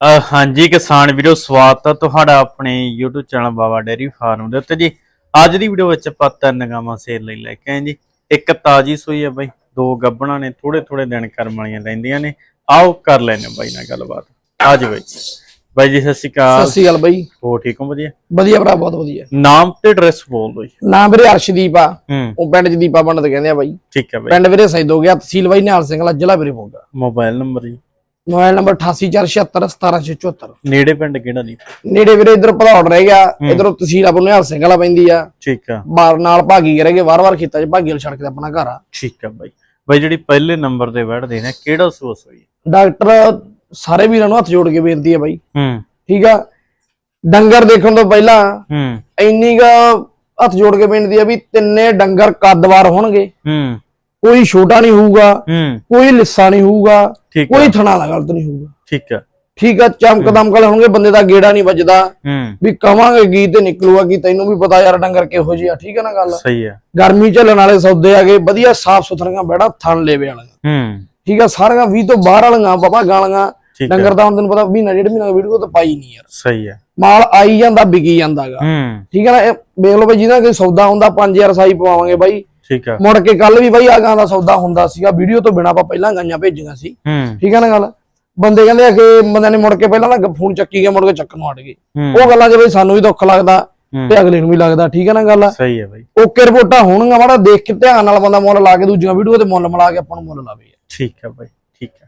ਹਾਂਜੀ ਕਿਸਾਨ ਵੀਰੋ ਸਵਾਗਤ ਹੈ ਤੁਹਾਡਾ ਆਪਣੇ YouTube channel Baba dairy farm ਦੇ ਉੱਤੇ ਜੀ। ਅੱਜ ਦੀ ਵੀਡੀਓ ਵਿੱਚ ਆਪਾਂ ਤਿੰਨ ਗਾਵਾਂ ਸੇਲ ਲਈ ਲੈ ਕੇ ਆਏ ਜੀ। ਇੱਕ ਤਾਜੀ ਸੂਈ ਹੈ ਬਾਈ ਦੋ ਗੱਬਣਾ ਨੇ ਥੋੜੇ ਥੋੜੇ ਦਿਨ ਕਰਮ ਵਾਲੀਆਂ ਰਹਿੰਦੀਆਂ ਨੇ। ਆਓ ਕਰ ਲੈਣੇ ਬਾਈ ਨਾਲ ਗੱਲਬਾਤ। ਆਜ ਬਾਈ ਬਾਈ ਜੀ ਸਤਿ ਸ਼੍ਰੀ ਸਤਿ ਅਕਾਲ ਸ਼੍ਰੀ ਅਕਾਲ ਬਾਈ। ਹੋ ਠੀਕ ਹੋ? ਵਧੀਆ? ਵਧੀਆ ਭਰਾ ਬਹੁਤ ਵਧੀਆ। ਨਾਮ ਤੇ ਐਡਰੈਸ ਬੋਲ ਦਿਓ ਜੀ। ਨਾਮ ਵੀਰੇ ਅਰਸ਼ਦੀਪ ਆ। ਉਹ ਪਿੰਡ ਚ ਦੀਪਾ ਪੰਡਤ ਕਹਿੰਦੇ ਆ ਬਾਈ। ਠੀਕ ਹੈ ਬਾਈ। ਪਿੰਡ ਵੀਰੇ ਸੈਦੋ ਗਿਆ ਤਹਿਸੀਲ ਬਾਈ ਨਿਹਾਲ ਸਿੰਘਲਾ ਜ਼ਿਲ੍ਹਾ ਵੀਰੇ ਮੋਗਾ ਮੋਬਾਈਲ ਨੰਬਰ ਜੀ। ਮੋਬਾਈਲ ਨੰਬਰ 8847717674 ਨੇੜੇ ਪਿੰਡ ਕਿਹੜਾ ਨਹੀਂ ਨੇੜੇ ਵੀਰੇ ਇਧਰ ਭਦੌੜ ਰਹਿ ਗਿਆ। ਇਧਰੋਂ ਤਹਿਸੀਲ ਆਪੋ ਨਿਹਾਲ ਸਿੰਘਲਾ ਪੈਂਦੀ ਆ। ਠੀਕ ਆ। ਬਾਰ ਨਾਲ ਭਾਗੀ ਰਹਿ ਗਏ ਵਾਰ-ਵਾਰ ਖੇਤਾਂ 'ਚ ਭਾਗੀ ਵਾਲ ਛੜਕ ਤੇ ਆਪਣਾ ਘਰ ਆ। ਠੀਕ ਆ ਬਾਈ। ਬਾਈ ਜਿਹੜੀ ਪਹਿਲੇ ਨੰਬਰ ਤੇ ਬੈਠਦੇ ਨੇ ਕਿਹੜਾ ਸੋਸ ਹੋਈ? ਡਾਕਟਰ ਸਾਰੇ ਵੀਰਾਂ ਨੂੰ ਹੱਥ ਜੋੜ ਕੇ ਬੇਨਤੀ ਹੈ ਬਾਈ। ਹੂੰ। ਠੀਕ ਆ? ਡੰਗਰ ਦੇਖਣ ਤੋਂ ਪਹਿਲਾਂ ਹੂੰ। ਇੰਨੀ ਕ ਹੱਥ ਜੋੜ ਕੇ ਬੇਨਤੀ ਆ ਵੀ ਤਿੰਨੇ ਡੰਗਰ ਕੱਦਵਾਰ ਹੋਣਗੇ। ਹੂੰ। ਕੋਈ ਛੋਟਾ ਨਹੀਂ ਹੋਊਗਾ ਹੂੰ। ਕੋਈ ਲਿੱਸਾ ਨਹੀਂ ਹੋਊਗਾ ਕੋਈ ਥਣਾ ਗਲਤ ਨਹੀਂ ਹੋਊਗਾ। ਠੀਕ ਆ। ਠੀਕ ਆ ਚਮਕ ਦਮਕਲ ਹੋਣਗੇ ਬੰਦੇ ਦਾ ਗੇੜਾ ਨਹੀਂ ਵੱਜਦਾ। ਹੂੰ। ਵੀ ਕਵਾਂਗੇ ਗੀਤ ਤੇ ਨਿਕਲੂਗਾ ਕਿ ਤੈਨੂੰ ਵੀ ਪਤਾ ਯਾਰ ਡੰਗਰ ਕਿਹੋ ਜਿਹੀ ਠੀਕ ਆ ਨਾ ਗੱਲ? ਸਹੀ ਆ। ਗਰਮੀ ਝੱਲਣ ਵਾਲੇ ਸੌਦੇ ਆਗੇ ਵਧੀਆ ਸਾਫ਼ ਸੁਥਰੀਆਂ ਬੈੜਾ ਥਣ ਲੇਵੇ ਵਾਲੀਆਂ। ਹੂੰ। ਠੀਕ ਆ ਸਾਰੀਆਂ 20 ਤੋਂ ਬਾਹਰ ਵਾਲੀਆਂ ਬਾਬਾ ਗਾਲੀਆਂ। ਡੰਗਰ ਦਾ ਹੁਣ ਤੈਨੂੰ ਪਤਾ ਮਹੀਨਾ ਡੇਢ ਮਹੀਨਾ ਵੀਡੀਓ ਤਾਂ ਪਾਈ ਨਹੀਂ ਯਾਰ। ਸਹੀ ਆ। ਮਾਲ ਆਈ ਜਾਂਦਾ ਵਿਕੀ ਜਾਂਦਾਗਾ। ਹੂੰ। ਠੀਕ ਆ ਨਾ ਇਹ ਵੇਖ ਲਓ ਬਈ ਜਿਹਦਾ ਕੋਈ ਸੌਦਾ ਹੁੰਦਾ 5000 ਸਾਈ ਪਵਾਵਾਂਗੇ ਬਾਈ। ਠੀਕ ਆ। ਮੁੜ ਕੇ ਕੱਲ ਵੀ ਬਾਈ ਆ ਗਾਂ ਦਾ ਸੌਦਾ ਹੁੰਦਾ ਸੀਗਾ ਵੀਡੀਓ ਤੋਂ ਬਿਨਾ ਆਪਾਂ ਪਹਿਲਾਂ ਗਾਈਆਂ ਭੇਜੀਆਂ ਸੀ। ਹੂੰ। ਠੀਕ ਆ ਨਾ ਗੱਲ? ਬੰਦੇ ਕਹਿੰਦੇ ਆ ਕਿ ਬੰਦਿਆਂ ਨੇ ਮੁੜ ਕੇ ਪਹਿਲਾਂ ਨਾ ਫੋਨ ਚੱਕੀ ਗਿਆ ਮੁੜ ਕੇ ਚੱਕਣ ਨੂੰ ਹਟ ਗਏ। ਹੂੰ। ਉਹ ਗੱਲਾਂ 'ਚ ਬਈ ਸਾਨੂੰ ਵੀ ਦੁੱਖ ਲੱਗਦਾ ਹੂੰ। ਤੇ ਅਗਲੇ ਨੂੰ ਵੀ ਲੱਗਦਾ ਠੀਕ ਹੈ ਨਾ ਗੱਲ? ਸਹੀ ਆ ਬਾਈ। ਓਕੇ ਰਿਪੋਰਟਾਂ ਹੋਣਗੀਆਂ ਮਾੜਾ ਦੇਖ ਕੇ ਧਿਆਨ ਨਾਲ ਬੰਦਾ ਮੁੱਲ ਲਾ ਕੇ ਦੂਜੀਆਂ ਵੀਡੀਓ ਤੇ ਮੁੱਲ ਮਿਲਾ ਕੇ ਆਪਾਂ ਨੂੰ ਮੁੱਲ ਲਾਵੇ। ਠੀਕ ਆ ਬਾਈ ਠੀਕ ਆ।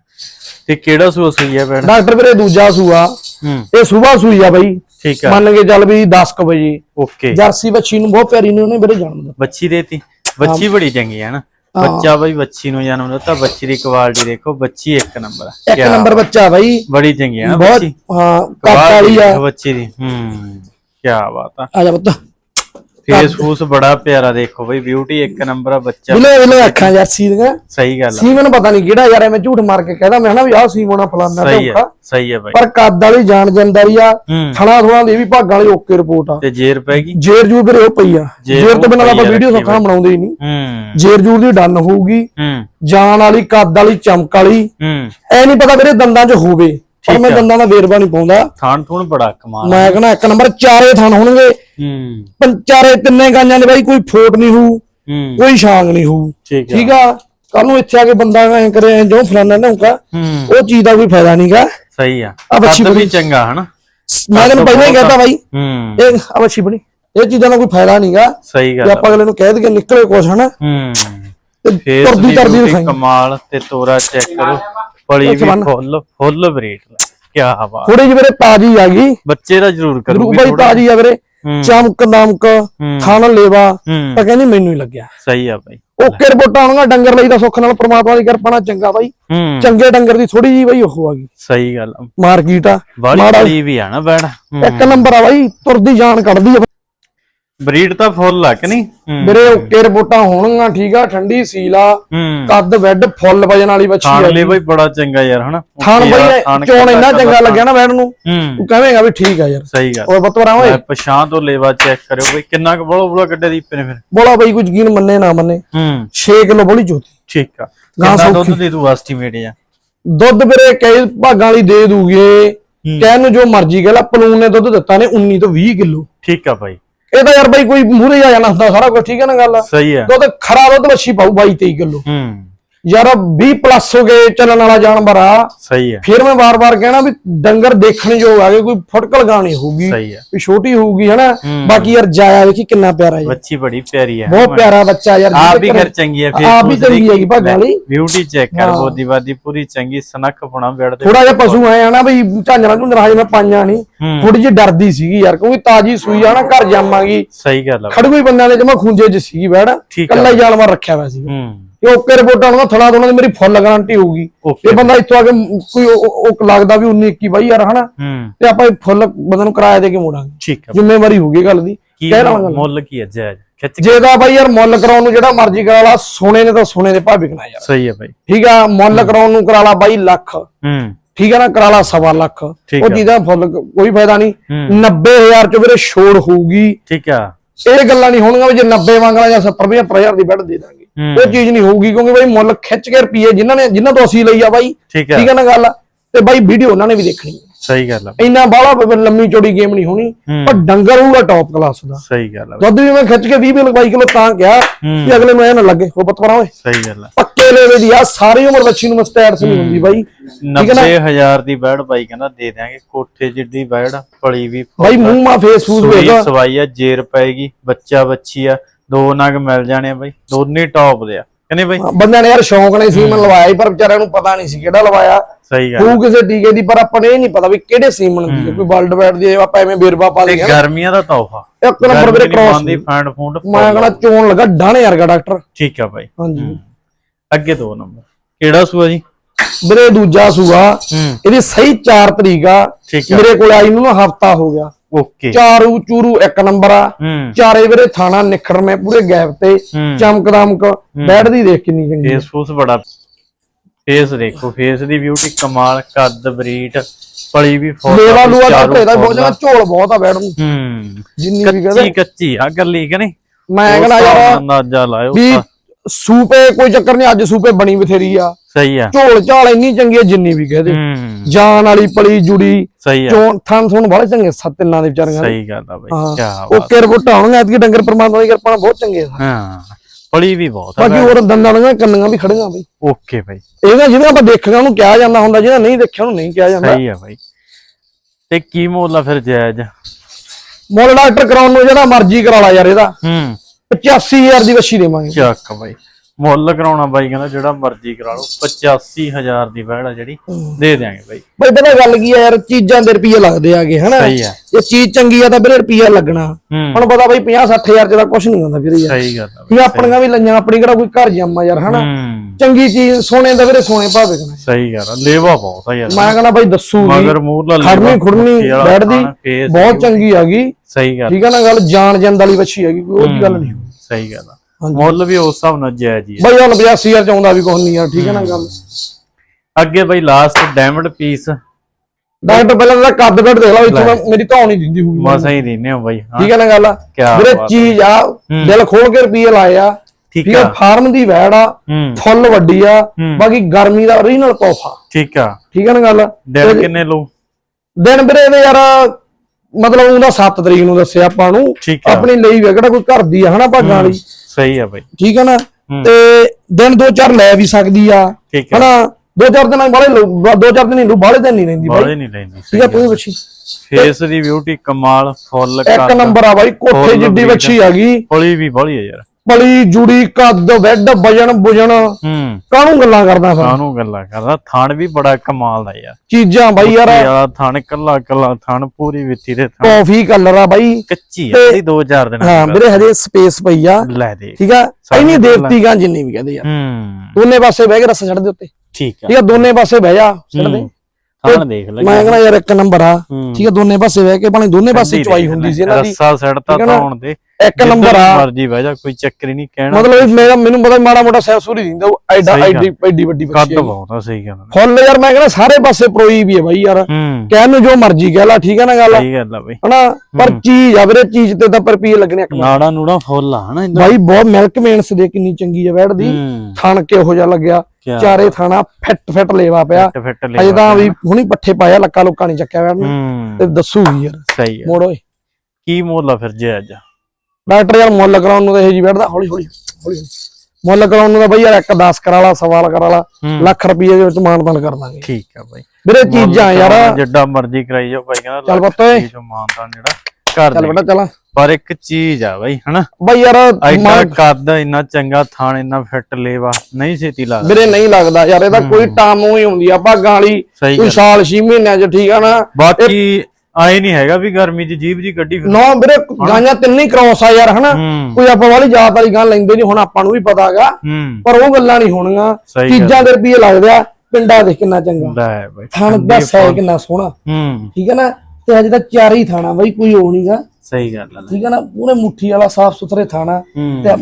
ਤੇ ਕਿਹੜਾ ਸੋਸ ਹੋਈ ਆ ਭੈਣ? ਡਾਕਟਰ ਵੀਰੇ ਦੂਜਾ ਸੂਆ। ਹੂੰ। ਇਹ ਸਵੇਰ ਸੂਈ ਆ ਬਈ। ਠੀਕ ਆ। ਮੰਨ ਕੇ ਚੱਲ ਵੀ 10 ਕੁ ਵਜੇ। ਓਕੇ। ਜਰਸੀ ਬੱਚੀ ਨੂੰ ਬਹੁਤ ਪਿਆਰੀ ਨੇ ਉਹਨੇ ਵੀਰੇ ਜਨਮ ਦਿੱਤਾ ਬੱਚੀ ਦੇਤੀ ਬੱਚੀ ਬੜੀ ਚੰਗੀ ਹੈ ਨਾ। ਬੱਚਾ ਬਾਈ ਬੱਚੀ ਨੂੰ ਜਨਮ ਦਿੱਤਾ ਬੱਚੀ ਦੀ ਕੁਆਲਿਟੀ ਦੇਖੋ ਬੱਚੀ ਇੱਕ ਨੰਬਰ ਆ। ਇੱਕ ਨੰਬਰ ਬੱਚਾ ਬਾਈ। ਬੜੀ ਚੰਗੀ ਹੈ ਨਾ ਬਹੁਤ ਬੱਚੀ। ਹਾਂ ਕੱਟ ਵਾਲੀ ਆ। ਬੱਚੀ ਦੀ। ਹੂੰ ਕੀ ਬਾਤ ਆ। ਆ ਜਾ ਪੁੱਤ। ਫੇਸ ਫੂਸ ਬੜਾ ਪਿਆਰਾ ਦੇਖੋ ਬਈ ਬਿਊਟੀ ਇੱਕ ਨੰਬਰ ਆ ਬੱਚਾ। ਵਿਲੇ ਵਿਲੇ ਅੱਖਾਂ ਜਰਸੀ ਦੀਆਂ। ਸਹੀ ਗੱਲ ਆ। ਸੀਮਨ ਪਤਾ ਨਹੀਂ ਕਿਹੜਾ ਯਾਰ ਐਵੇਂ ਝੂਠ ਮਾਰ ਕੇ ਕਹਿੰਦਾ ਮੈਂ ਨਾ ਵੀ ਆਹ ਸੀਮੋਨਾ ਫਲਾਨਾ ਸਹੀ ਧੋਖਾ ਹੈ ਸਹੀ ਹੈ ਬਾਈ। ਪਰ ਕੱਦ ਵਾਲੀ ਜਾਣ ਜੰਦਾਰੀ ਆ ਹੂੰ। ਥਣਾ ਦੀ ਵੀ ਭਾਗਾਂ ਵਾਲੀ ਓਕੇ ਰਿਪੋਰਟ ਆ। ਤੇ ਜੇਰ ਪੈ ਗਈ? ਜੇਰ ਜੂਰ ਵੀਰੇ ਉਹ ਪਈ ਆ। ਜੇਰ ਜੇਰ ਤੋਂ ਬਿਨਾਂ ਆਪਾਂ ਆ ਵੀਡੀਓ ਸੌਖਾ ਬਣਾਉਂਦੇ ਹੀ ਨਹੀਂ। ਹੂੰ। ਜੇਰ ਜੂਰ ਦੀ ਡਨ ਹੋਊਗੀ ਹੂੰ। ਜਾਨ ਵਾਲੀ ਕੱਦ ਵਾਲੀ ਚਮਕ ਵਾਲੀ। ਹੂੰ। ਐ ਨਹੀਂ ਪਤਾ ਵੀਰੇ ਦੰਦਾਂ 'ਚ ਹੋਵੇ ਪਰ ਮੈਂ ਦੰਦਾਂ ਦਾ ਵੇਰਵਾ ਨਹੀਂ ਪਾਉਂਦਾ। ਥਾਣ ਥੂਣ ਬੜਾ ਕਮਾਲ ਮੈਂ ਕਹਿੰਦਾ ਇੱਕ ਨੰਬਰ ਚਾਰੇ ਥਣ ਹੋਣਗੇ। ਹੂੰ। ਪੰ- ਚਾਰੇ ਤਿੰਨੇ ਗਾਈਆਂ ਦੇ ਬਾਈ ਕੋਈ ਫੋਟ ਨਹੀਂ ਹੋਊ ਹੂੰ। ਕੋਈ ਛਾਂਗ ਨਹੀਂ ਹੋਊ। ਠੀਕ ਹੈ ਠੀਕ ਆ? ਕੱਲ ਨੂੰ ਇੱਥੇ ਆ ਕੇ ਬੰਦਾ ਐ ਕਰੇ ਐਂ ਜੋ ਫਲਾਣਾ ਨਹੁੰਕਾ ਹੂੰ। ਉਹ ਚੀਜ਼ ਦਾ ਕੋਈ ਫਾਇਦਾ ਨਹੀਂਗਾ ਸਹੀ ਆ। ਆ ਬੱਚੀ ਵੀ ਬੜੀ- ਚੰਗਾ ਹਨਾ? ਮੈਂ ਤੈਨੂੰ ਪਹਿਲਾਂ ਹੀ ਕਹਤਾ ਬਾਈ। ਹੂੰ। ਇਹ ਆ ਬੱਚੀ ਬਣੀ। ਇਹ ਚੀਜ਼ਾਂ ਦਾ ਕੋਈ ਫਾਇਦਾ ਨਹੀਂਗਾ ਸਹੀ ਗੱਲ ਆ। ਆਪਾਂ ਅਗਲੇ ਨੂੰ ਕਹਿ ਦਈਏ ਨਿਕਲੇ ਕੁਛ ਹਨਾ? ਹੂੰ। ਤੇ ਤੁਰਦੀ ਦਿਖਾਈ ਕਮਾਲ ਤੇ ਤੋਰਾ ਚੈੱਕ ਕਰੋ। ਪਲੀ ਵੀ ਫੁੱਲ ਫੁੱਲ ਬਰੀਟ ਕੀ ਬਾਤ। ਥੋੜੀ ਜਿਹੀ ਵੀਰੇ ਤਾਜੀ ਆ ਗਈ। ਬੱਚੇ ਦਾ ਜ਼ਰੂਰ ਕਰੂਗੀ ਬਾਈ ਥੋੜਾ ਤਾਜੀ ਆ ਵੀਰੇ। ਚਮਕ ਦਮਕ ਥਣ ਲੇਵਾ ਤਾਂ ਕਹਿੰਦੀ ਮੈਨੂੰ ਹੀ ਲੱਗਿਆ। ਸਹੀ ਆ ਬਾਈ। ਓਕੇ ਰਿਪੋਰਟਾਂ ਆਉਣਗੀਆਂ ਡੰਗਰ ਲਈ ਤਾਂ ਸੁੱਖ ਨਾਲ ਪ੍ਰਮਾਤਮਾ ਦੀ ਕਿਰਪਾ ਨਾਲ ਚੰਗਾ ਬਾਈ। ਚੰਗੇ ਡੰਗਰ ਦੀ ਥੋੜੀ ਜੀ ਬਾਈ ਉਹ ਆ ਗਈ। ਸਹੀ ਗੱਲ। ਮਾਰਕੀਟ ਆ। ਮਾੜਾ ਵੀ ਆ ਨਾ ਬੈਣ। ਇੱਕ ਨੰਬਰ ਆ ਬਾਈ ਤੁਰਦੀ ਜਾਨ ਕੱਢਦੀ ਆ। ਬਰੀਡ ਤਾਂ ਫੁੱਲ ਆ ਕਿ ਨਹੀਂ? ਵੀਰੇ ਓਕੇ ਰਿਪੋਰਟਾਂ ਹੋਣਗੀਆਂ ਠੀਕ ਆ ਠੰਡੀ ਸੀਲਾ ਕੱਦ ਬੈੱਡ ਫੁੱਲ ਵਜਨ ਵਾਲੀ ਬੱਚੀ ਆ ਲਈ ਬਈ ਬੜਾ ਚੰਗਾ ਯਾਰ ਹਨਾ? ਥਣ ਬਾਈ ਥਣ ਚੋਣ ਇੰਨਾ ਚੰਗਾ ਲੱਗਿਆ ਨਾ ਬੈਠ ਨੂੰ। ਤੂੰ ਕਹੇਂਗਾ ਵੀ ਠੀਕ ਆ ਯਾਰ। ਸਹੀ ਗੱਲ। ਓਏ ਬਤਵਰਾ ਓਏ। ਪਛਾਣ ਤੋਂ ਲੇਵਾ ਚੈੱਕ ਕਰਿਓ ਬਈ ਕਿੰਨਾ ਕੁ ਬੜਾ ਬੜਾ ਕੱਢਿਆ ਦੀਪੇ ਨੇ ਫਿਰ। ਬੋਲਾ ਬਾਈ ਕੋਈ ਯਕੀਨ ਮੰਨੇ ਨਾ ਮੰਨੇ। ਹੂੰ। 6 ਕਿਲੋ ਬੋਲੀ ਜੋਤੀ। ਠੀਕ ਆ। ਗਾਂ ਕਿੰਨਾ। ਦੁੱਧ ਦੇ ਦੂ ਐਸਟੀਮੇਟ ਆ ਦੁੱਧ ਵੀਰੇ ਕਈ ਭਾਗਾਂ ਵਾਲੀ ਦੇ ਦੂਗੇ। ਕਹਿਣ ਨੂੰ ਜੋ ਮਰਜ਼ੀ ਕਹਿ ਲਾ ਪਲੂਨ ਨੇ ਦੁੱਧ ਦਿੱਤਾ ਨੇ 19 ਤੋਂ 20 ਕਿਲੋ। ਠੀਕ ਆ ਬਾਈ। ਇਹ ਤਾਂ ਯਾਰ ਬਾਈ ਕੋਈ ਮੂਹਰੇ ਆ ਜਾਣਾ ਹੁੰਦਾ ਸਾਰਾ ਕੁਝ ਠੀਕ ਹੈ ਨਾ ਗੱਲ? ਸਹੀ ਆ ਦੁੱਧ ਖਰਾ ਦੁੱਧ ਵੱਛੀ ਪਾਉ 22 23 ਕਿਲੋ। ਹੂੰ। ਯਾਰ 20 ਪਲੱਸ ਹੋ ਗਏ ਚੱਲਣ ਵਾਲਾ ਜਾਨਵਰ ਆ। ਸਹੀ ਆ। ਫਿਰ ਮੈਂ ਵਾਰ-ਵਾਰ ਕਹਿਣਾ ਵੀ ਡੰਗਰ ਦੇਖਣ ਯੋਗ ਆ ਗਏ ਕੋਈ ਫਟਕਲ ਗਾਣੀ ਹੋਊਗੀ ਸਹੀ ਵੀ ਛੋਟੀ ਹੋਊਗੀ ਹਨਾ? ਬਾਕੀ ਯਾਰ ਜਾਇਆ ਵੇਖੀ ਕਿੰਨਾ ਪਿਆਰਾ ਯਾਰ। ਬੱਚੀ ਬੜੀ ਪਿਆਰੀ ਆ। ਬਹੁਤ ਪਿਆਰਾ ਬੱਚਾ ਯਾਰ ਆਪ ਵੀ ਘਰੇ- ਚੰਗੀ ਆ ਆਪ ਵੀ ਚੰਗੀ ਹੈਗੀ ਭਾਗਾਂ ਵਾਲੀ। ਬਿਊਟੀ ਚੈੱਕ ਕਰ ਬੋਦੀ ਬਾਦੀ ਪੂਰੀ ਚੰਗੀ ਸਨੱਖ ਪੁਣਾ ਬੈਠਦੇ ਥੋੜਾ ਜਿਹਾ ਪਸ਼ੂ ਆਏ ਆ ਨਾ ਬਈ ਝਾਂਜਣਾ ਝੁੰਜਣਾ ਹਜੇ ਮੈਂ ਪਾਈਆਂ ਨਹੀਂ। ਹੂੰ। ਥੋੜੀ ਜਿਹੀ ਡਰਦੀ ਸੀਗੀ ਯਾਰ ਕਿਉਂਕਿ ਤਾਜੀ ਸੂਈ ਆ ਨਾ ਘਰ ਜਾਮਾਂਗੀ ਸਹੀ ਗੱਲ ਆ। ਖੜਗੂਈ ਬੰਦਿਆਂ ਦੇ ਜਮਾ ਖੁੰਝੇ ਚ ਸੀਗੀ ਬੈੜ। ਕੱਲਾ ਹੀ ਜਾਨਵਰ ਰੱਖਿਆ ਹੋਇਆ ਸੀ ਹੂੰ। ਇਹ ਓਕੇ ਰਿਪੋਰਟਾਂ ਨੂੰ ਥਣਾ ਦੋਨਾਂ ਦੀ ਮੇਰੀ ਫੁੱਲ ਗਾਰੰਟੀ ਹੋਊਗੀ। ਇਹ ਬੰਦਾ ਇੱਥੋਂ ਆ ਕੇ ਕੋਈ ਉਹ- ਲੱਗਦਾ ਵੀ 19 21 ਬਾਈ ਯਾਰ ਹਨਾ? ਹੂੰ। ਤੇ ਆਪਾਂ ਇਹ ਫੁੱਲ ਬੰਦੇ ਨੂੰ ਕਿਰਾਇਆ ਦੇ ਕੇ ਮੋੜਾਂਗੇ। ਠੀਕ ਆ ਜ਼ਿੰਮੇਵਾਰੀ ਹੋਊਗੀ ਗੱਲ ਦੀ। ਕਹਿ ਰਹਾ ਮੁੱਲ ਕੀ ਹੈ? ਜਾਇਜ਼ ਜੇ ਤਾਂ ਬਾਈ ਯਾਰ ਮੁੱਲ ਕਰਾਉਣ ਨੂੰ ਜਿਹੜਾ ਮਰਜ਼ੀ ਕਰਾ ਲਾ ਸੋਨੇ ਨੇ ਤਾਂ ਸੋਨੇ ਦੇ ਭਾਅ ਵਿਕਣਾ ਯਾਰ। ਸਹੀ ਹੈ ਬਾਈ। ਠੀਕ ਆ ਮੁੱਲ ਕਰਾਉਣ ਨੂੰ ਕਰਾ ਲਾ ਬਾਈ ਲੱਖ। ਹੂੰ। ਠੀਕ ਆ ਨਾ ਕਰਾ ਲਾ ਸਵਾ ਲੱਖ। ਉਹ। ਚੀਜ਼ਾਂ ਫੁੱਲ ਕੋਈ ਫਾਇਦਾ ਨਹੀਂ। ਹੂੰ। 90000 ਚ ਵੀਰੇ ਛੋੜ ਹੋਊਗੀ। ਠੀਕ ਆ। ਇਹ ਗੱਲਾਂ ਨਹੀਂ ਹੋਣਗੀਆਂ ਜੇ 90 ਮੰਗਣਾ ਜਾਂ 70 75000 ਦੀ ਬੈੱਡ ਦੇ ਦਾਂਗੇ। ਹੂੰ ਉਹ ਚੀਜ਼ ਨਹੀਂ ਹੋਊਗੀ ਕਿਉਂਕਿ ਬਾਈ ਮੁੱਲ ਖਿੱਚ ਕੇ ਰੁਪਏ ਜਿਨ੍ਹਾਂ ਨੇ ਜਿਨ੍ਹਾਂ ਤੋਂ ਅਸੀਂ ਲਈ ਆ ਬਾਈ। ਠੀਕ ਹੈ। ਨਾ ਗੱਲ? ਤੇ ਬਾਈ ਵੀਡੀਓ ਉਹਨਾਂ ਨੇ ਵੀ ਦੇਖਣੀ ਹੈ। ਸਹੀ ਗੱਲ ਆ। ਇੰਨਾ ਬਾਹਲਾ ਲੰਮੀ ਚੌੜੀ ਗੇਮ ਨਹੀਂ ਹੋਣੀ। ਪਰ ਡੰਗਰ ਹੋਊਗਾ ਟੌਪ ਕਲਾਸ ਦਾ। ਸਹੀ ਗੱਲ ਆ। ਦੁੱਧ ਵੀ ਮੈਂ ਖਿੱਚ ਕੇ 20 ਕਿਲੋ 22 ਕਿਲੋ ਤਾਂ ਕਿਹਾ ਹੂੰ। ਕਿ ਅਗਲੇ ਨੂੰ ਐ ਨਾ ਲੱਗੇ। ਉਹ ਪਤਵਰਾ ਓਏ। ਸਹੀ ਗੱਲ ਆ। ਪੱਕੇ ਲੈਵੇ ਦੀ ਆ ਸਾਰੀ ਉਮਰ ਬੱਚੀ ਨੂੰ ਮਸਟੈਟਸ ਨਹੀਂ ਹੁੰਦੀ ਬਾਈ। ਠੀਕ ਹੈ ਨਾ? 90000 ਦੀ ਬੈੜ ਬਾਈ ਕਹਿੰਦਾ ਦੇ ਦਿਆਂਗੇ। ਕੋਠੇ ਜਿੱਡੀ ਬੈੜ ਪਲੀ ਵੀ ਬਾਈ ਮੂੰਹ ਮਾ ਫੇਸ ਫੂਸ ਵੇਖਦਾ ਸਵਾਈ ਆ ਜੇਰ ਪਏਗੀ ਬੱਚਾ ਬੱਚੀ ਆ। ਦੋ ਨਗ ਮਿਲ ਜਾਣੇ ਆ ਬਾਈ ਦੋਨੇ ਟੌਪ ਦੇ ਆ। ਕਹਿੰਦੇ ਬਾਈ? ਬੰਦਿਆਂ ਨੇ ਯਾਰ ਸ਼ੌਂਕ ਨਹੀਂ ਸੀ ਮੈਂ ਲਵਾਇਆ ਪਰ ਵਿਚਾਰਿਆਂ ਨੂੰ ਪਤਾ ਨਹੀਂ ਸੀ ਕਿਹੜਾ ਲਵਾਇਆ। ਸਹੀ ਗੱਲ। ਉਹ ਕਿਸੇ ਟੀਕੇ ਦੀ ਪਰ ਆਪਾਂ ਨੂੰ ਇਹ ਨਹੀਂ ਪਤਾ ਵੀ ਕਿਹੜੇ ਸੀਮਨ ਦੀ ਕੋਈ ਵਰਲਡ ਵਾਈਡ ਦੀ ਆਪਾਂ ਐਵੇਂ ਬੇਰਵਾ ਪਾ ਤੇ ਲਈਏ ਗਰਮੀਆਂ ਦਾ ਤੋਹਫਾ। ਇੱਕ ਨੰਬਰ ਵੀਰੇ ਕ੍ਰਾਸ ਦੀ ਫੈਂਡ ਫੂਡ ਮੈਂ ਕਹਿੰਦਾ ਚੋਣ ਲੱਗਾ ਡਾਣੇ ਵਰਗਾ ਡਾਕਟਰ ਠੀਕ ਆ ਬਾਈ। ਹਾਂਜੀ। ਅੱਗੇ ਦੋ ਨੰਬਰ। ਕਿਹੜਾ ਸੂਆ ਜੀ? ਵੀਰੇ ਦੂਜਾ ਸੂਆ ਇਹਦੀ ਸਹੀ 4 ਤਰੀਕ ਆ। ਮੇਰੇ ਕੋਲ ਆਈ ਨਾ ਹਫਤਾ ਹੋ ਗਿਆ। ਓਕੇ। ਚਾਰੂ ਚੂਰੂ ਇੱਕ ਨੰਬਰ ਆ। ਚਾਰੇ ਵੀਰੇ ਥਾਣਾ ਨਿਖੜਵੇਂ ਪੂਰੇ ਗੈਪ ਤੇ ਹੂੰ। ਚਮਕ ਦਮਕ ਬੈਠਦੀ ਦੇਖ ਕਿੰਨੀ ਚੰਗੀ। ਫੇਸ ਫੂਸ ਬੜਾ। ਫੇਸ ਦੇਖੋ ਫੇਸ ਦੀ ਬਿਊਟੀ ਕਮਾਲ ਕੱਦ ਬਰੀਟ ਪਲੀ ਵੀ ਫੋਟੋ ਲੇਵਾ ਲੂਆ ਦਾ ਭੇਦਾ ਬਹੁਤ ਜ਼ਿਆਦਾ ਝੋਲ ਬਹੁਤ ਆ ਬੈਠ ਨੂੰ ਹੂੰ। ਜਿੰਨੀ ਵੀ ਕਹਦੇ। ਕੱਚੀ ਕੱਚੀ ਆ ਗੱਲੀ ਕਿ ਨਹੀਂ? ਮੈਂ ਕਹਿੰਦਾ ਯਾਰ ਅੰਦਾਜ਼ਾ ਲਾਇਓ ਵੀ ਸੂਪੇ ਕੋਈ ਚੱਕਰ ਨਹੀਂ ਅੱਜ ਸੂਪੇ ਬਣੀ ਬਥੇਰੀ ਆ। ਸਹੀ ਆ। ਝੋਲ ਝਾਲ ਇੰਨੀ ਚੰਗੀ ਆ ਜਿੰਨੀ ਵੀ ਕਹਦੇ। ਜਾਨ ਵਾਲੀ ਪਲੀ ਜੁੜੀ ਸਹੀ ਆ। ਚੋਣ ਥਣ ਥਣ ਬੜੇ ਚੰਗੇ ਸੱਤ ਤਿੰਨਾਂ ਦੇ ਵਿਚਾਰੀਆਂ। ਸਹੀ ਗੱਲ ਆ ਬਾਈ ਕੀ ਉਹ ਕਿਰ ਬੁੱਟਾ ਹੋਣਗੇ ਐਤਕੀ ਡੰਗਰ ਪਰਮਾਤਮਾ ਦੀ ਕਿਰਪਾ ਨਾਲ ਬਹੁਤ ਚੰਗੇ ਆ। ਹਾਂ ਪਲੀ ਵੀ ਬਹੁਤ ਆ ਬਾਕੀ ਹੋਰ ਦੰਦਾਂ ਦੀਆਂ ਕੰਨੀਆਂ ਵੀ ਖੜੀਆਂ ਬਈ। ਓਕੇ ਬਾਈ। ਇਹਦਾ ਜਿਹਨਾਂ ਆਪਾਂ ਦੇਖਿਆ ਉਹਨੂੰ ਕਿਹਾ ਜਾਂਦਾ ਹੁੰਦਾ ਜਿਹਦਾ ਨਹੀਂ ਦੇਖਿਆ ਉਹਨੂੰ ਨਹੀਂ ਕਿਹਾ ਜਾਂਦਾ। ਸਹੀ ਆ ਬਾਈ। ਤੇ ਕੀ ਮੁੱਲ ਆ ਫਿਰ ਜਾਇਜ਼? ਮੁੱਲ ਡਾਕਟਰ ਕਰਾਉਣ ਨੂੰ ਜਿਹੜਾ ਮਰਜ਼ੀ ਕਰਾ ਲਾ ਯਾਰ ਇਹਦਾ। ਹੂੰ। 85000 ਦੀ ਵੱਛੀ ਦੇਵਾਂਗੇ। ਚੱਕ ਬਾਈ। ਮੁੱਲ ਕਰਾਉਣਾ ਬਾਈ ਕਹਿੰਦਾ ਜਿਹੜਾ ਮਰਜ਼ੀ ਕਰਾ ਲਓ 85000 ਦੀ ਵਹਿੜ ਆ ਜਿਹੜੀ ਦੇ ਦਿਆਂਗੇ ਬਾਈ। ਬਈ ਪਤਾ ਗੱਲ ਕੀ ਆ ਯਾਰ ਚੀਜ਼ਾਂ ਦੇ ਰੁਪਏ ਲੱਗਦੇ ਆਗੇ ਹਨਾ? ਸਹੀ ਆ। ਇਹ ਚੀਜ਼ ਚੰਗੀ ਆ ਤਾਂ ਵੀਰੇ ਰੁਪਈਆ ਲੱਗਣਾ। ਹੁਣ ਪਤਾ ਬਈ 50 60000 ਚ ਤਾਂ ਕੁਝ ਨਹੀਂ ਹੁੰਦਾ ਵੀਰੇ ਯਾਰ। ਸਹੀ ਗੱਲ ਆ। ਇਹ ਆਪਣੀਆਂ ਵੀ ਲਈਆਂ ਆਪਣੀ ਕਿਹੜਾ ਕੋਈ ਘਰ ਜੰਮਾ ਯਾਰ ਹਨਾ? ਚੰਗੀ ਚੀਜ਼ ਸੋਨੇ ਦਾ ਵੀਰੇ ਸੋਨੇ ਭਾਵੇਂ ਕਣਾ ਸਹੀ ਗੱਲ ਆ ਲੇਵਾ ਬਹੁਤ ਆ ਯਾਰ। ਮੈਂ ਕਹਿੰਦਾ ਬਾਈ ਦੱਸੂਗੀ ਮਗਰ ਮੂਰਲਾ ਖੜਨੀ ਖੁੜਨੀ ਬੈਠਦੀ ਬਹੁਤ ਚੰਗੀ ਹੈਗੀ ਸਹੀ ਗੱਲ ਠੀਕ ਹੈ ਨਾ ਗੱਲ ਜਾਨ ਜੰਦ ਵਾਲੀ ਵੱਛੀ ਹੈਗੀ ਕੋਈ ਉਹਦੀ ਗੱਲ ਨਹੀਂ। ਸਹੀ ਗੱਲ ਆ। ਮੁੱਲ ਵੀ ਉਸ ਹਿਸਾਬ ਨਾਲ ਜਾਇਜ਼ ਹੀ ਆ। ਬਈ ਹੁਣ 82000 ਚ ਆਉਂਦਾ ਵੀ ਕੁਛ ਨਹੀਂ ਯਾਰ ਠੀਕ ਹੈ ਨਾ ਗੱਲ? ਅੱਗੇ ਬਾਈ ਲਾਸਟ ਡਾਇਮੰਡ ਪੀਸ ਡਾਕਟਰ ਪਹਿਲਾਂ ਤਾਂ ਕੱਦ ਕੱਟ ਦੇਖ ਲਾ ਇੱਥੋਂ ਮੇਰੀ ਧੌਣ ਨਹੀਂ ਦਿੰਦੀ ਹੋਊਗੀ। ਮਸਾਂ ਹੀ ਦਿੰਨੇ ਹੋ ਬਾਈ ਹਾਂ। ਠੀਕ ਹੈ ਨਾ ਗੱਲ? ਵੀਰੇ ਚੀਜ਼ ਆ ਦਿਲ ਖੋਲ ਕੇ ਰੁਪਏ ਲਾਏ ਆ ਠੀਕ ਹੈ ਆ। ਫਾਰਮ ਦੀ ਵੈੜ ਆ ਹੂੰ। ਫੁੱਲ ਵੱਡੀ ਆ ਹੂੰ। ਬਾਕੀ ਗਰਮੀ ਦਾ ਓਰੀਜਨਲ ਤੋਹਫਾ। ਠੀਕ ਆ। ਠੀਕ ਹੈ ਨਾ ਗੱਲ? ਦਿਨ ਕਿੰਨੇ ਲੋ ਦਿਨ ਵੀਰੇ ਇਹਦੇ ਯਾਰ ਮਤਲਬ ਉਹਦਾ 7 ਤਰੀਕ ਨੂੰ ਦੱਸਿਆ ਆਪਾਂ ਨੂੰ। ਆ। ਆਪਣੀ ਲਈ ਵੇ ਕਿਹੜਾ ਕੋਈ ਘਰ ਦੀ ਆ ਹਨਾ ਭਾਗਾਂ ਵਾਲੀ। ਸਹੀ ਆ ਬਾਈ। ਠੀਕ ਹੈ ਨਾ? ਤੇ ਦਿਨ ਦੋ ਚਾਰ ਲੈ ਵੀ ਸਕਦੀ ਆ। ਆ। ਹਨਾ? ਦੋ ਚਾਰ ਦਿਨ ਬਾਲੇ ਦੋ ਚਾਰ ਦਿਨ ਨਹੀਂ ਲੂ ਬਾਲੇ ਦਿਨ ਨਹੀਂ ਰਹਿੰਦੀ ਬਾਈ। ਬਾਲੇ ਨਹੀਂ ਲੈਂਦੀ ਠੀਕ ਆ ਤੂੰ ਬੱਚੀ ਫੇਸ ਦੀ ਬਿਊਟੀ ਕਮਾਲ ਫੁੱਲ ਇੱਕ ਨੰਬਰ ਆ ਬਾਈ ਕੋਠੇ ਜਿੱਡੀ। ਬੱਚੀ ਹੈਗੀ ਪਲੀ ਵੀ ਬੜੀ ਆ ਯਾਰ। ਪਲੀ ਜੁੜੀ ਕੱਦ ਵੈਡ ਵਜਣ ਬੁਜਣ। ਹੂੰ। ਕਾਹਨੂੰ ਗੱਲਾਂ ਕਰਦਾ ਫਿਰ? ਕਾਹਨੂੰ ਗੱਲਾਂ ਕਰਦਾ? ਥਣ ਵੀ ਬੜਾ ਕਮਾਲ ਦਾ ਯਾਰ। ਚੀਜ਼ਾਂ ਬਾਈ ਯਾਰ। ਯਾਰ ਥਣ ਕੱਲਾ ਕੱਲਾ ਥਣ ਪੂਰੀ ਵਿੱਤੀ ਦੇ ਥਣ। ਕਾਫੀ ਕਲਰ ਆ ਬਾਈ। ਕੱਚੀ ਆ ਚਾਰ ਦਿਨ ਹਾਂ ਵੀਰੇ ਹਜੇ ਸਪੇਸ ਪਈ ਆ। ਲੈ ਦੇ। ਠੀਕ ਆ? ਗੱਲਾਂ। ਦੇਵਤੀ ਗਾਂ ਜਿੰਨੀ ਵੀ ਕਹਿੰਦੇ ਯਾਰ ਹੂੰ। ਦੋਨੇ ਪਾਸੇ ਬਹਿ ਕੇ ਰਸਾ ਛੱਡ ਦੇ ਉੱਤੇ। ਠੀਕ ਆ। ਠੀਕ ਆ? ਦੋਨੇ ਪਾਸੇ ਬਹਿ ਜਾ ਛੱਡ ਦੇ। ਦੇਖ ਲੈ। ਮੈਂ ਕਹਿੰਦਾ ਯਾਰ ਇੱਕ ਨੰਬਰ ਆ। ਠੀਕ ਆ? ਦੋਨੇ ਪਾਸੇ ਬਹਿ ਕੇ ਭਾਵੇਂ ਦੋਨੇ ਪਾਸੇ ਚੁਆਈ ਹੁੰਦੀ ਸੀ ਇਹਨਾਂ ਦੀ। ਰੱਸਾ ਸੜਤਾ ਨਾ? ਧੌਣ ਦੇ। ਇੱਕ ਨੰਬਰ ਆ। ਮਰਜ਼ੀ ਬਹਿ ਜਾ ਕੋਈ ਚੱਕਰ ਹੀ ਨਹੀਂ ਕਹਿਣਾ। ਮਤਲਬ ਮੇਰਾ ਮੈਨੂੰ ਪਤਾ ਮਾੜਾ ਮੋਟਾ ਸੈਂਸੂਰੀ ਦਿੰਦਾ ਉਹ ਐਡਾ ਸਹੀ ਗੱਲ। ਐਡੀ ਐਡੀ ਵੱਡੀ ਕੱਦ ਬੱਚੀ ਬਹੁਤ ਆ ਸਹੀ ਗੱਲ ਆ। ਫੁੱਲ ਯਾਰ ਮੈਂ ਕਹਿੰਦਾ ਸਾਰੇ ਪਾਸੇ ਪ੍ਰੋਈ ਵੀ ਹੈ ਬਾਈ ਯਾਰ। ਹੂੰ। ਕਹਿਣ ਨੂੰ ਜੋ ਮਰਜ਼ੀ ਕਹਿ ਲਾ ਠੀਕ ਹੈ ਨਾ ਗੱਲ? ਸਹੀ ਗੱਲ ਆ ਬਈ। ਹਨਾ? ਪਰ ਚੀਜ਼ ਆ ਵੀਰੇ ਚੀਜ਼ ਤੇ ਤਾਂ ਪਰ ਰੁਪਈਏ ਲੱਗਣੇ ਇੱਕ ਨਾੜਾ ਨੂੜਾ ਫੁੱਲ ਆ ਹਨਾ ਬਾਈ ਬਹੁਤ ਮਿਲਕ ਮੇਨਸ ਦੇ ਕਿੰਨੀ ਚੰਗੀ ਆ ਵੈੜ ਦੀ। ਹੂੰ। ਥਣ ਕਿਹੋ ਜਿਹਾ ਲੱਗਿਆ? ਕਿਆ ਚਾਰੇ ਥਾਣਾ ਫਿੱਟ ਫਿੱਟ ਲੇਵਾ ਪਿਆ। ਫਿੱਟ ਫਿੱਟ ਲੈ ਅਜੇ ਤਾਂ ਵੀ ਹੁਣੀ ਪੱਠੇ ਪਾਇਆ ਲੱਕਾ ਲੋਕਾਂ ਨੇ ਚੱਕਿਆ ਵੈੜ ਨੇ। ਹੂੰ। ਤੇ ਦੱਸੂਗੀ ਯਾਰ। ਸਹੀ ਆ। ਮੋੜ ਓਏ। ਕੀ ਮੁੱਲ ਆ ਫਿਰ ਜੇ ਅੱਜ? ਡਾਕਟਰ ਯਾਰ ਮੁੱਲ ਕਰਾਉਣ ਨੂੰ ਤਾਂ ਇਹ ਜੀ ਵੈੜਦਾ ਹੌਲੀ ਹੌਲੀ ਹੌਲੀ। ਮੁੱਲ ਕਰਾਉਣ ਨੂੰ ਤਾਂ ਬਈ ਯਾਰ ਇੱਕ 10 ਕਰਾ ਲਾ ਸਵਾਲ ਕਰਾ ਲਾ ਹੂੰ। ਲੱਖ ਰੁਪਏ ਦੇ ਵਿੱਚ ਮਾਨਤਾਨ ਕਰ ਦਾਂਗੇ। ਠੀਕ ਆ ਬਾਈ। ਵੀਰੇ ਚੀਜ਼ਾਂ ਯਾਰ। ਜਿੱਡਾ ਮਰਜ਼ੀ ਕਰਾਈ ਜਾਓ ਬਾਈ ਕਹਿੰਦਾ ਚੱਲ ਪੁੱਤ ਓਏ। ਜੋ ਮਾਨਤਾਨ ਜਿਹੜਾ ਕਰ ਚੱਲ ਬੇਟਾ ਚਲਾ। ਪਰ ਇੱਕ ਚੀਜ਼ ਆ ਬਾਈ ਹਨਾ? ਬਈ ਯਾਰ ਐਡਾ ਮਾਨ- ਕੱਦ ਇੰਨਾ ਚੰਗਾ ਥਾਣ ਇੰਨਾ ਫਿੱਟ ਲੇਵਾ ਨਹੀਂ ਛੇਤੀ ਲੱਗਦਾ। ਵੀਰੇ ਨਹੀਂ ਲੱਗਦਾ। ਯਾਰ ਇਹਦਾ ਕੋਈ ਟਾਮ ਹੀ ਹੁੰਦੀ ਆ ਭਾਗਾਂ ਵਾਲੀ ਕੋਈ ਸਾਲ 6 ਮਹੀਨਿਆਂ ਚ ਠੀਕ ਆ ਨਾ? ਬਾਕੀ ਆਏ ਨਹੀਂ ਹੈਗਾ ਵੀ ਗਰਮੀ 'ਚ ਜੀਬ ਜੀ ਗੱਡੀ ਫਿਰ ਨੌ ਵੀਰੇ ਗਾਂਆਂ ਤਿੰਨੇ ਕ੍ਰੋਸ ਆ ਯਾਰ ਹਨਾ? ਹੂੰ। ਕੋਈ ਆਪਾਂ ਵਾਲੀ ਜਾਤ ਵਾਲੀ ਗਾਂ ਲੈਂਦੇ ਨਹੀਂ ਹੁਣ ਆਪਾਂ ਨੂੰ ਵੀ ਪਤਾ ਹੈਗਾ ਹੂੰ। ਪਰ ਉਹ ਗੱਲਾਂ ਨਹੀਂ ਹੋਣੀਆਂ। ਸਹੀ ਗੱਲ। ਚੀਜ਼ਾਂ ਦੇ ਰੁਪਏ ਲੱਗਦੇ ਆ ਪਿੰਡਾਂ ਦੇ ਕਿੰਨਾ ਚੰਗਾ। ਲੈ ਬਾਈ ਥਣ ਦਾ ਸੈ ਕਿੰਨਾ ਸੋਹਣਾ। ਹੂੰ। ਠੀਕ ਹੈ ਨਾ? ਤੇ ਹਜੇ ਤਾਂ ਚਾਰ ਹੀ ਥਾਣਾ ਬਈ ਕੋਈ ਉਹ ਨਹੀਂਗਾ ਸਹੀ ਗੱਲ ਆ। ਠੀਕ ਹੈ ਨਾ? ਪੂਰੇ ਮੁੱਠੀ ਵਾਲਾ ਸਾਫ਼ ਸੁਥਰੇ ਥਾਣਾ। ਹੂੰ। ਤੇ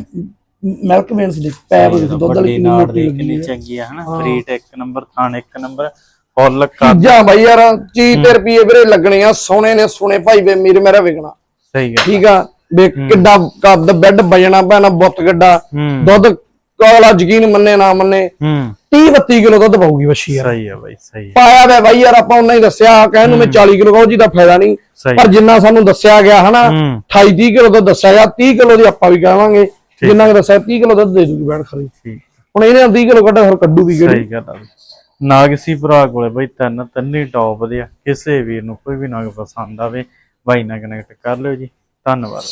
ਮਿਲਕ ਮੇਨਸ ਦੇ ਪੈਪ ਦੇ ਦੁੱਧ ਵਾਲੀ ਵੱਡੀ ਕਿੰਨੀ ਨਾੜ ਮੋਟੀ ਦੇ ਲੱਗੀ ਕਿੰਨੀ ਚੰਗੀ ਆ ਹਨਾ? ਫਰੀਟ ਇੱਕ ਨੰਬਰ ਥਾਣ ਇੱਕ ਨੰਬਰ। ਫੁੱਲ ਕੱਦ ਚੀਜ਼ਾਂ ਬਈ ਯਾਰ ਚੀਜ਼ ਤੇ ਰੁਪਏ ਵੀਰੇ ਲੱਗਣੇ ਆ ਸੋਹਣੇ ਨੇ ਸੋਹਣੇ ਭਾਈ ਵੇ ਮੇਰੇ ਮੇਰਾ ਵਿਕਣਾ। ਸਹੀ ਗੱਲ ਠੀਕ ਆ? ਵੇ ਕਿੱਡਾ ਕੱਦ ਬੈੱਡ ਵਜਣਾ ਪੈਣਾ ਬੁੱਤ ਗੱਡਾ ਹੂੰ। ਦੁੱਧ ਅਗਲਾ ਯਕੀਨ ਮੰਨੇ ਨਾ ਮੰਨੇ। ਹੂੰ। 30 32 ਕਿਲੋ ਦੁੱਧ ਪਾਊਗੀ ਵੱਛੀ ਯਾਰ। ਸਹੀ ਆ ਬਾਈ ਸਹੀ ਪਾਇਆ ਵੇ ਬਾਈ ਯਾਰ ਆਪਾਂ ਉਹਨਾਂ ਹੀ ਦੱਸਿਆ ਕਹਿਣ ਨੂੰ ਮੈਂ 40 ਕਿਲੋ ਕਹੋ ਜੀ ਦਾ ਫਾਇਦਾ ਨਹੀਂ। ਪਰ ਜਿੰਨਾ ਸਾਨੂੰ ਦੱਸਿਆ ਗਿਆ ਹਨਾ ਹੂੰ। 28 30 ਕਿਲੋ ਦੁੱਧ ਦੱਸਿਆ ਗਿਆ 30 ਕਿਲੋ ਦੀ ਆਪਾਂ ਵੀ ਕਹਾਂਗੇ ਜਿੰਨਾ ਦੱਸਿਆ 30 ਕਿਲੋ ਦੁੱਧ ਦੇ ਦੂਗੀ ਬੈਠ ਖਰੀ। ਹੁਣ ਇਹਨੇ 30 ਕਿਲੋ ਕੱਢਿਆ ਹੋਰ ਕੱਢੂ ਵੀ ਕਿਹੜੀ? ਸਹੀ ਗੱਲ ਆ। ਬਈ। ਨਾਗ ਭਰਾ ਕੋਲੇ ਬਈ, ਤਿੰਨ, ਤਿੰਨੇ ਟੌਪ ਦੇ ਆ ਕਿਸੇ ਵੀਰ ਨੂੰ ਕੋਈ ਵੀ ਨਾਗ ਪਸੰਦ ਆਵੇ, ਬਾਈ ਨਾਲ ਕਨੈਕਟ ਕਰ ਲਿਓ ਜੀ ਧੰਨਵਾਦ